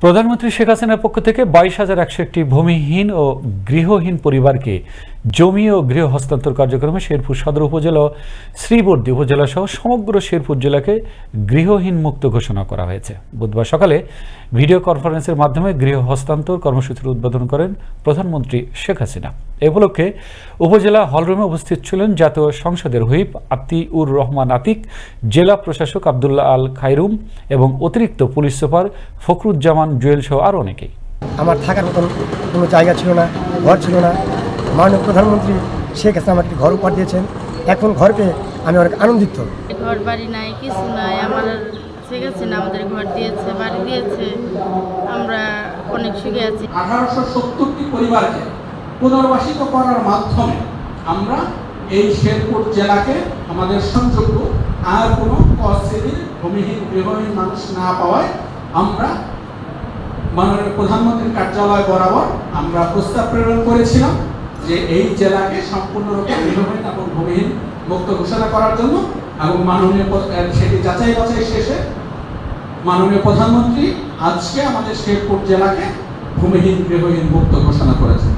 প্রধানমন্ত্রী শেখ হাসিনার পক্ষ থেকে বাইশ হাজার একশো একটি ভূমিহীন ও গৃহহীন পরিবারকে জমি ও গৃহ হস্তান্তর কার্যক্রমে শেরপুর সদর উপজেলা শ্রীবর্দী উপজেলা সহ সমগ্র শেরপুর জেলাকে গৃহহীন মুক্ত ঘোষণা করা হয়েছে। বুধবার সকালে ভিডিও কনফারেন্সের মাধ্যমে গৃহ হস্তান্তর কর্মসূচির উদ্বোধন করেন প্রধানমন্ত্রী শেখ হাসিনা। এ উপলক্ষে উপজেলা হলরুমে উপস্থিত ছিলেন জাতীয় সংসদের হুইপ আতিউর রহমান আতিক জেলা প্রশাসক আবদুল্লাহ আল খাইরুম এবং অতিরিক্ত পুলিশ সুপার ফখরুজ্জামান জুয়েল সহ আরও অনেকেই। আমার থাকার মতন কোনো জায়গা ছিল না ঘর ছিল না। মাননীয় প্রধানমন্ত্রী শেখ হাসিনা আমাকে ঘর উপহার দিয়েছেন। এখন ঘর পেয়ে আমি অনেক আনন্দিত। ঘর বাড়ি নাই কিছু নাই। আমার ঠিক আছে না আমাদের ঘর দিয়েছে বাড়ি দিয়েছে। আমরা অনেক সুখে আছি। আঠারোশো সত্তরটি পরিবারকে পুনর্বাসিত করার মাধ্যমে আমরা এই শেরপুর জেলাকে আমাদের সংযোগ্য আর কোনো অশ্রেণীর ভূমিহীন গৃহহীন মানুষ না পাওয়ায় আমরা মাননীয় প্রধানমন্ত্রীর কার্যালয় বরাবর আমরা প্রস্তাব প্রেরণ করেছিলাম যে এই জেলাকে সম্পূর্ণরূপে গৃহহীন এবং ভূমিহীন মুক্ত ঘোষণা করার জন্য এবং মাননীয় সেটি যাচাই বাছাই শেষে মাননীয় প্রধানমন্ত্রী আজকে আমাদের শেরপুর জেলাকে ভূমিহীন গৃহহীন মুক্ত ঘোষণা করেছেন।